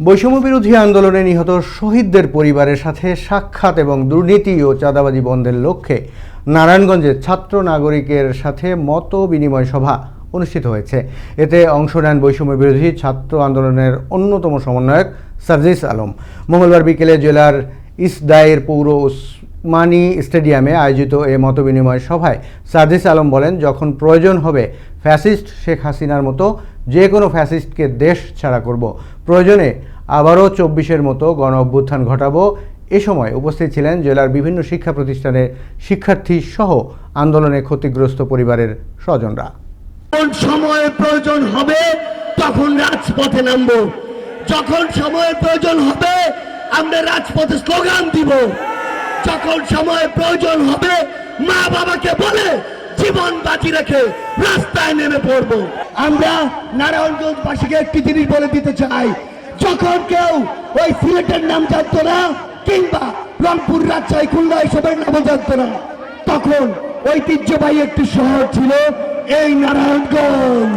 বৈষম্য বিরোধী আন্দোলনে নিহত শহীদদের পরিবারের সাথে সাক্ষাৎ এবং দুর্নীতি ও চাঁদাবাজি বন্ধের লক্ষ্যে নারায়ণগঞ্জে ছাত্র নাগরিকের সাথে মত বিনিময় সভা অনুষ্ঠিত হয়েছে। এতে অংশ নেন বৈষম্য বিরোধী ছাত্র আন্দোলনের অন্যতম সমন্বয়ক সার্জিস আলম। মঙ্গলবার বিকেলে জেলার ইসদায়ের পৌর উসমানী স্টেডিয়ামে আয়োজিত এ মতবিনিময় সভায় সার্জিস আলম বলেন, যখন প্রয়োজন হবে ফ্যাসিস্ট শেখ হাসিনার মতো যে কোনো ফ্যাসিস্টকে দেশ ছাড়া করব। প্রয়োজনে আবারও চব্বিশের মতো গণ অভ্যুত্থান ঘটাবো। এ সময় উপস্থিত ছিলেন জেলার বিভিন্ন শিক্ষা প্রতিষ্ঠানের শিক্ষার্থী সহ আন্দোলনে ক্ষতিগ্রস্ত পরিবারের স্বজনরা। যখন সময়ের প্রয়োজন হবে, তখন রাজপথে নামব। যখন সময়ের প্রয়োজন হবে, আমরা রাজপথে স্লোগান দিব। যখন সময়ের প্রয়োজন হবে মা বাবাকে বলে জীবন বাজি রেখে রাস্তায় নেমে পড়ব। আমরা নারায়ণগঞ্জবাসীকে একটি জিনিস বলে দিতে চাই। যখন কেউ ওই সিলেটের নাম জানতো না, কিংবা রংপুর রাজশাহী খুলনা এসবের নামও জানতো না, তখন ঐতিহ্যবাহী একটি শহর ছিল এই নারায়ণগঞ্জ।